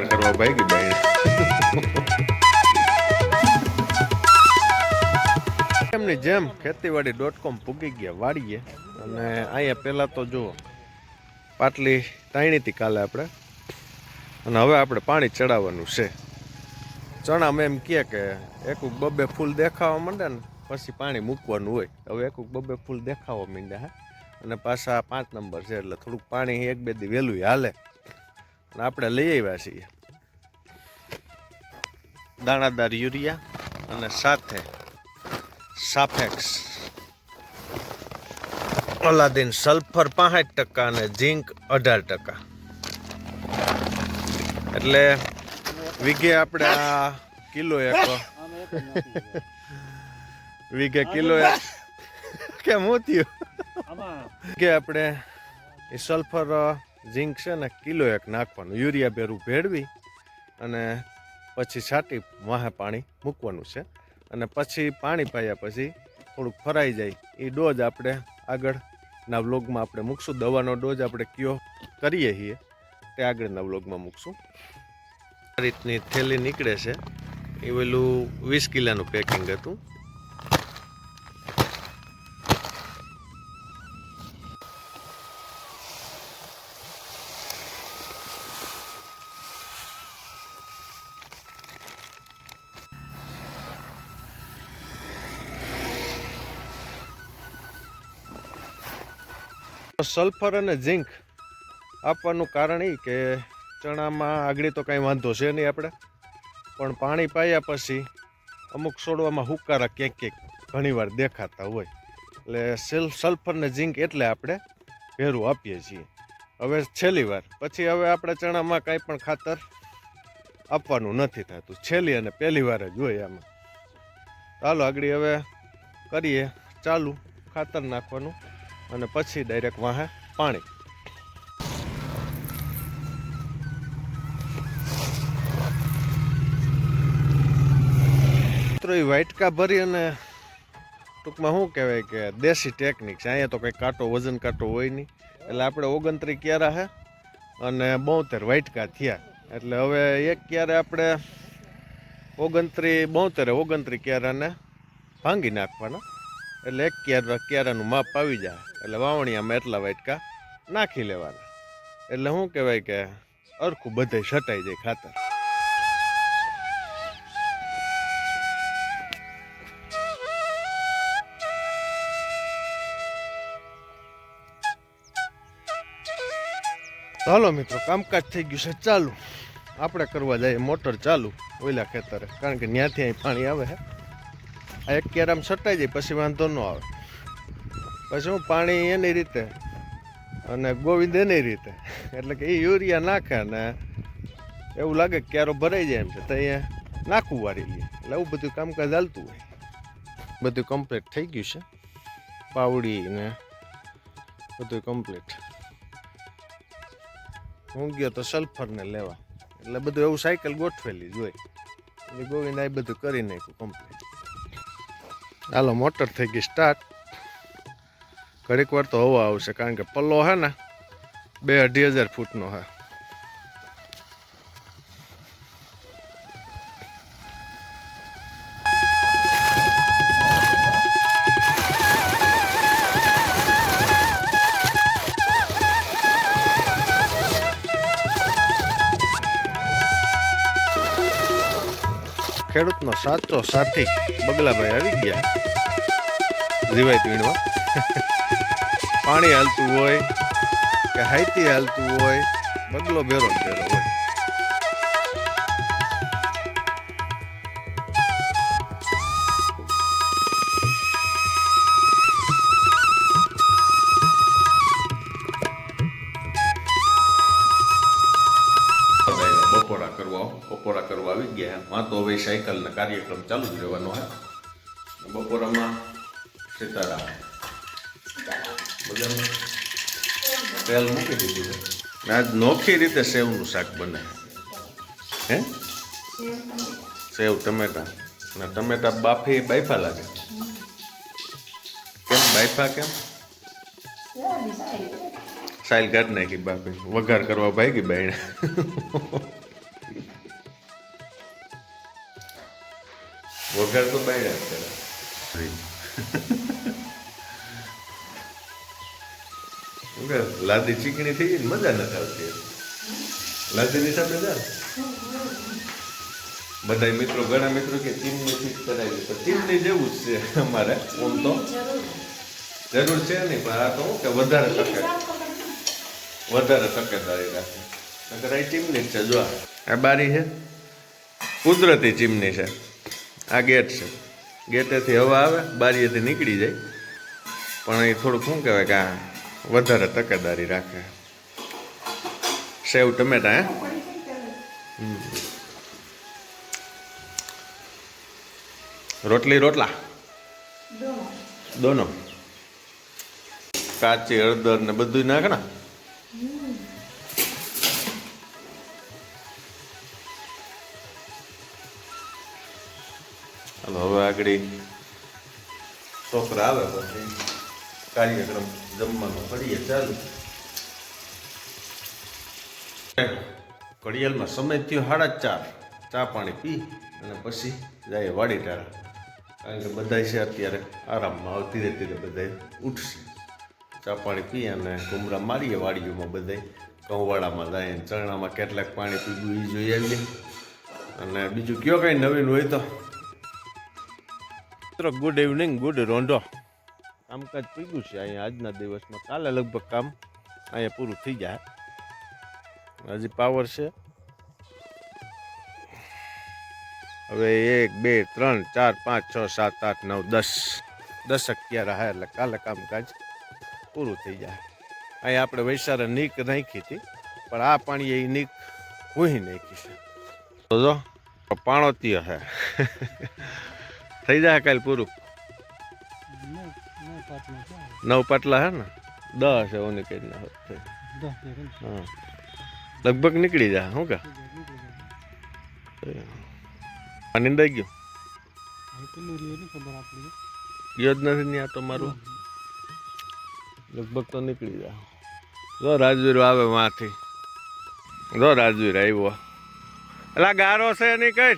વઘાર કરવા ભાગી બાઈને એમની જેમ ખેતીવાડી ડોટ કોમ પૂગી ગયા વાડીએ અને અહીંયા પહેલાં તો જુઓ, પાટલી તાણી કાલે આપણે. અને હવે આપણે પાણી ચડાવવાનું છે. ચણામાં એમ કહે કે એક બબે ફૂલ દેખાવા માંડે ને પછી પાણી મૂકવાનું હોય. હવે એક બબે ફૂલ દેખાવા માંડ્યા અને પાછા પાંચ નંબર છે, એટલે થોડુંક પાણી એક બે દી વહેલું હાલે. આપણે લઈ આવ્યા છીએ. દાણાદાર યુરિયા અને સાથે સાફેક્સ અલાદીન સલ્ફર પાંસઠ ટકા અને ઝીંક અઢાર ટકા. એટલે વીઘે આપણે આ કિલો એક. વીઘે કિલો એક. કેમ હું થયું? કે આપણે એ સલ્ફર ઝીંક છે ને કિલો એક નાખવાનું. યુરિયા ભેરું ભેળવી અને પછી છાંટી વાહે પાણી મૂકવાનું છે. અને પછી પાણી પાયા પછી થોડુંક ફરાઈ જાય. એ ડોઝ આપણે આગળના વ્લોગમાં આપણે મૂકશું. દવાનો ડોઝ આપણે કયો કરીએ છીએ તે આગળના વ્લોગમાં મૂકશું. આ રીતની થેલી નીકળે છે. એ પેલું વીસ કિલાનું પેકિંગ હતું. સલ્ફર અને ઝીંક આપવાનું કારણ એ કે ચણામાં આગળ તો કાંઈ વાંધો છે નહીં આપણે. પણ પાણી પાયા પછી અમુક છોડવામાં હુકારા ક્યાંક ક્યાંક ઘણીવાર દેખાતા હોય. એટલે સેલ સલ્ફર ને ઝીંક એટલે આપણે ભેરું આપીએ છીએ. હવે છેલ્લી વાર. પછી હવે આપણે ચણામાં કાંઈ પણ ખાતર આપવાનું નથી થતું. છેલ્લી અને પહેલી વાર જ હોય આમાં. ચાલો આગળ હવે કરીએ. ચાલુ ખાતર નાખવાનું. અને પછી ડાયરેક્ટ વાહે પાણી. મિત્રો એ વાઇટકા ભરી અને ટૂંકમાં શું કહેવાય કે દેશી ટેકનિક છે. અહીંયા તો કંઈ કાંટો, વજન કાંટો હોય નહીં. એટલે આપણે ઓગણત્રી ક્યારા હે અને બોતેર વાઇટકા થયા. એટલે હવે એક ક્યારે આપણે ઓગણત્રી બોતેરે ઓગણત્રી ક્યારાને ભાંગી નાખવાના. એટલે એક ક્યારા ક્યારાનું માપ આવી જાય. એટલે વાવણીયામાં એટલા વાટકા નાખી લેવાના. એટલે શું કહેવાય કે અરખું બધે છટાઈ જાય ખાતર. ચાલો મિત્રો, કામકાજ થઈ ગયું છે ચાલુ. આપણે કરવા જઈએ મોટર ચાલુ ઓઈલા ખેતરે, કારણ કે ત્યાંથી અહીં પાણી આવે છે આ એક કેરામ છટાઈ જાય, પછી વાંધો ન આવે. પછી હું પાણી એની રીતે અને ગોવિંદ એની રીતે. એટલે કે એ યુરિયા નાખે ને એવું લાગે કે ક્યારો ભરાઈ જાય એમ છે, તો અહીંયા નાખવું વારી લઈએ એટલે એવું બધું કામકાજ ચાલતું હોય. બધું કમ્પ્લીટ થઈ ગયું છે. પાવડી ને બધું કમ્પ્લીટ હું ગયો તો સલ્ફરને લેવા. એટલે બધું એવું સાયકલ ગોઠવેલી જ હોય. એટલે ગોવિંદ આ બધું કરી નાખ્યું કમ્પ્લીટ હાલો, મોટર થઈ ગઈ સ્ટાર્ટ ઘડીક વાર તો હવા આવશે, કારણ કે પલ્લો હે ને, બે અઢી હજાર ફૂટનો હે. ખેડૂતનો સાચો સાથી બગલાભાઈ આવી ગયા. રીવાય પીણવા. પાણી હાલતું હોય કે હાઈતી હાલતું હોય, બગલો ભેરો ભેરો હોય. બપોરા કરવા આવી ગયા માં તો હવે સાયકલના કાર્યક્રમ ચાલુ જ રહેવાનો હે. બપોરામાં સીતારામ. બધામાં તેલ મૂકી દીધું છે. આજ નોખી રીતે સેવનું શાક બને હે? સેવ ટમેટા. અને ટમેટા બાફી બાફા લાગે. કેમ? બાફા કેમ? સાઈલ ગાઢ નાખી બાફી. વઘાર કરવા ભાગી બાઈને વઘાર તો બહાર કે લાદી ચીકણી થઈ ગઈ મજા નથી આવતી લાદીની સાથે જા બધા? મિત્રો, ઘણા મિત્રો કે ચીમની ફિટ કરાવી તો ચીમની જેવું જ છે અમારે ઓમ તો. જરૂર છે નહીં, પણ આ તો કે વધારે તકે. વધારે તકેદારી રાખે. નકર આ ચીમની છે, જો. આ. બારી છે. કુદરતી ચીમની છે. આ ગેટ છે. ગેટેથી હવા આવે બારીએથી નીકળી જાય. પણ એ થોડુંક શું કહેવાય કે આ વધારે તકેદારી રાખે. સેવ ટમેટા હે? રોટલી રોટલા? દોનો. કાચી હળદર ને બધું નાખે ને? આગળ છોકરા આવે પછી કાર્યક્રમ જમવાનો. કરીએ ચાલુ. ઘડિયાળમાં સમય થયો સાડા ચાર. ચા પાણી પી અને પછી જાય વાડી ટાળા કારણ કે બધા છે અત્યારે આરામમાં આવે ધીરે ધીરે બધા ઉઠશે. ચા પાણી પી અને ઘુમરા મારીએ વાડીઓમાં બધા ઘઉંવાળામાં જાય ચણામાં કેટલાક પાણી પીવું એ જોઈ આવીએ અને બીજું કયો કંઈ નવીન હોય તો મિત્રો ગુડ ઇવનિંગ ગુડ રોંઢો. કામકાજ પીગું છે અહીંયા આજના દિવસમાં. કાલે લગભગ કામ અહીંયા પૂરું થઈ જાય. હજી પાવર છે. હવે એક, બે, ત્રણ, ચાર, પાંચ, છ, સાત, આઠ, નવ, દસ. દસ અગિયાર હા એટલે કાલે કામકાજ પૂરું થઈ જાય. અહીંયા આપણે વૈસારે નીક નાખી હતી, પણ આ પાણી એ નીક હું નાખી છે. તો જો, પાણોતીય હે. થઈ જાય કાલે પૂરું? નવ પાટલા હે ને? દસ એવું કઈ ના હા. લગભગ નીકળી જાય શું કે? આ નિંદાઈ ગયું? ગયો જ નથી ત્યાં તો મારું લગભગ તો નીકળી જાય. જો રાજવીર આવે માથી જો રાજવીર આવ્યો. એટલે ગારો છે નહીં કઈ?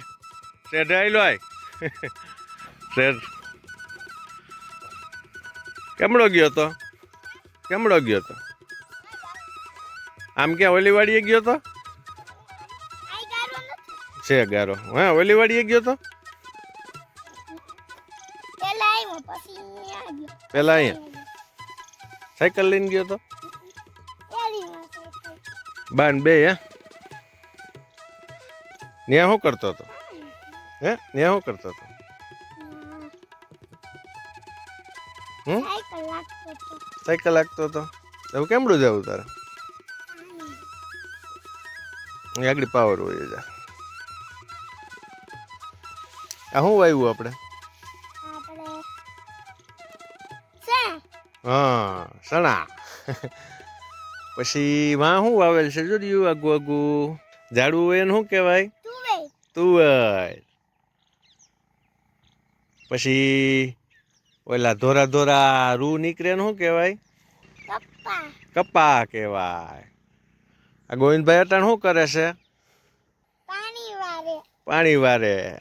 શેઠ આવેલો શેઠ કેમડો ગયો તો? કેમડો ગયો તો? આમ કે ઓલીવાડીએ ગયો તો? છે ગારો. હા, ઓલીવાડીએ ગયો તો? પેલા અહીંયા. સાયકલ લઈને ગયો તો? બાન બે, હે? ન્યા શું કરતો હતો? હે? ન્યા શું કરતો હતો? હમ? સાયકલ લાગતો હતો. એવું કેમડું જવું તારે? આગળ પાવર હોય જા. આ શું વાવ્યું આપણે? હા સણા પછી વાં શું વાવેલ છે? જો રહ્યું આગુ આગુ. ઝાડવું હોય એને શું કહેવાય? તુવર. પછી ઓલા ધોરા ધોરા રૂ નીકળે ને શું કહેવાય? કપ્પા. કપા કહેવાય. આ ગોવિંદભાઈ અટાણ શું કરે છે? પાણી વારે.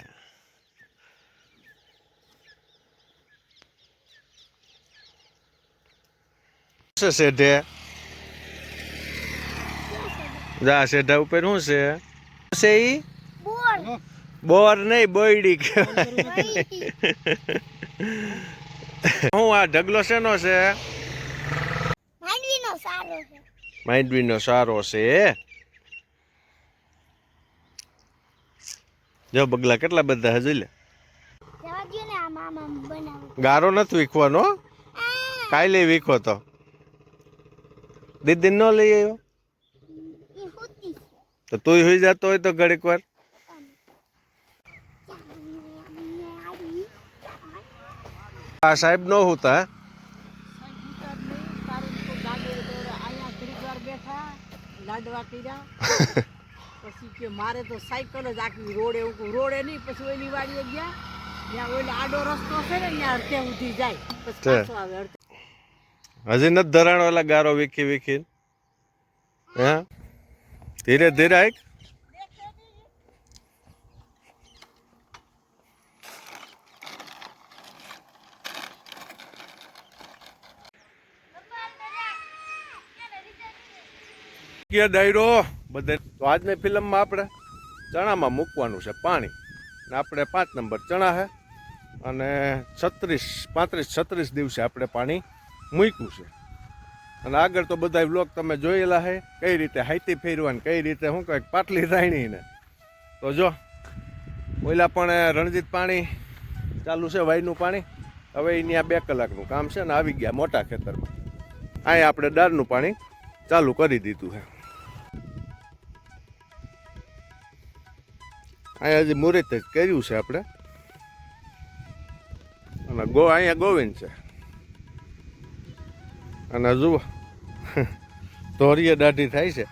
છે શેઢે? જા શેઢા ઉપર શું છે? છે ઈ? બોર. બોર નહીં બોયડી કહેવાય. હું આ ઢગલો શેનો છે? માંડવીનો સારો છે. માંડવીનો સારો છે જો બગલા કેટલા બધા હજી લે. ગારો નથી વીખવાનો. કાલે વીખો તો. દીદી ન લઈ આવ્યો? તો તું હોઈ જતો હોય તો ઘડીક વાર. આ સાહેબ નો હોતા લાડવા કર્યા પછી કે મારે તો સાયકલ જ આખી રોડે રોડે નહીં પછી એની વાડીએ ગયા ત્યાં ઓલો આડો રસ્તો છે. ને ત્યાં અડધે ઉધી જાય પછી પાછો આવે અડધે હજી નથી ધરાણો ઓલા ગારો વીખી વીખી હે? ધીરે ધીરે આઈક કે ડાયરો? બધે તો આજની ફિલ્મમાં આપણે ચણામાં મૂકવાનું છે પાણી. ને આપણે પાંચ નંબર ચણા છે. અને છત્રીસ, પાંત્રીસ, છત્રીસ દિવસે આપણે પાણી મૂક્યું છે. અને આગળ તો બધા બ્લોક તમે જોયેલા છે. કઈ રીતે હાઈતી ફેરવાની કઈ રીતે શું કંઈક પાટલી રાણીને. તો જો, ઓલા પણ રણજીત પાણી ચાલુ છે, વાયનું પાણી. હવે આ બે કલાકનું કામ છે ને આવી ગયા મોટા ખેતરમાં. અહીંયા આપણે દાળનું પાણી ચાલુ કરી દીધું છે. અહીંયા હજી મુહૂર્ત જ કર્યું છે આપણે. અને ગો અહીંયા ગોવિંદ છે. અને જુઓ ધોરીએ દાઢી થાય છે.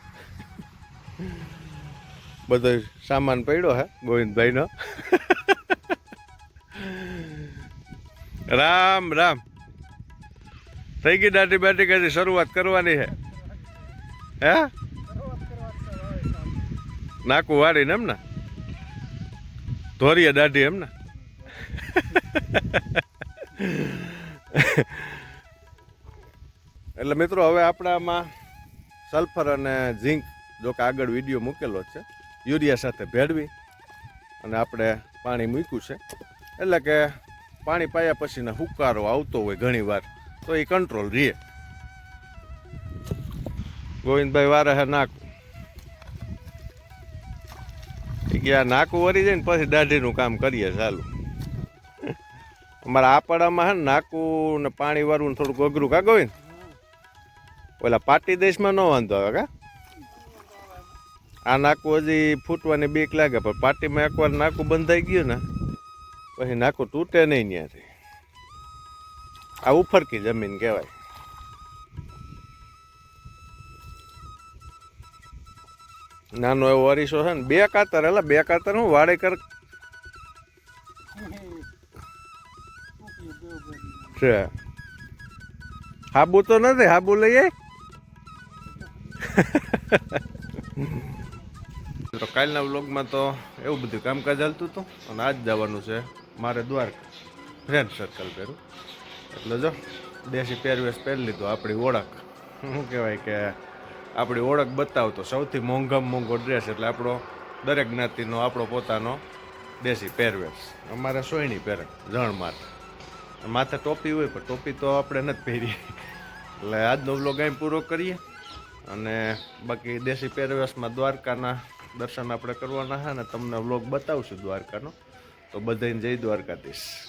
બધો સામાન પડ્યો હે ગોવિંદભાઈનો. રામ રામ. થઈ ગઈ દાઢી બાટી કદી શરૂઆત કરવાની છે હે? નાકું વાળીને એમ ને? ધોરીએ દાઢી એમ ને? એટલે મિત્રો, હવે આપણામાં સલ્ફર અને ઝીંક જો કે આગળ વીડિયો મૂકેલો છે, યુરિયા સાથે ભેળવી અને આપણે પાણી મૂક્યું છે. એટલે કે પાણી પાયા પછીને હુકારો આવતો હોય ઘણીવાર તો એ કંટ્રોલ રહે ગોવિંદભાઈ વારે હે કે આ નાકું વરી જાય ને પછી દાઢીનું કામ કરીએ ચાલુ. અમારા આપાડામાં હે ને નાકું ને પાણી વાળું થોડુંક અઘરું કાગ હોય ને ઓલા પાટી દેશમાં ન વાંધો આવે કા? આ નાકું હજી ફૂટવાની બીક લાગે, પણ પાટીમાં એકવાર નાકું બંધાઈ ગયું ને, પછી નાકું તૂટે નહીં ત્યાંથી આ ઉફરકી જમીન કહેવાય. નાનો એવો અરીસો છે ને, બે કાતર, એટલે બે કાતર હું વાડે કર છે. હાબુ તો નથી, હાબુ લઈએ? તો કાલના વ્લોગમાં તો એવું બધું કામકાજ ચાલતું હતું, અને આજ જવાનું છે મારે દ્વારકા. ફ્રેન્ડ સર્કલ પહેરું એટલે જો, દેશી પહેરવેશ પહેરી લીધો, આપણી ઓળખ. શું કહેવાય કે આપણી ઓળખ બતાવતો સૌથી મોંઘામાં મોંઘો ડ્રેસ એટલે આપણો દરેક જ્ઞાતિનો, આપણો પોતાનો દેશી પહેરવેશ. અમારે સોયણી પહેરે જણ માથે. માથે ટોપી હોય, પણ ટોપી તો આપણે નથી પહેરી એટલે આજનો વ્લોગ અહીં પૂરો કરીએ અને બાકી દેશી પહેરવેશમાં દ્વારકાના દર્શન આપણે કરવાના હા ને તમને વ્લોગ બતાવશું દ્વારકાનો. તો બધાને જય દ્વારકાધીશ.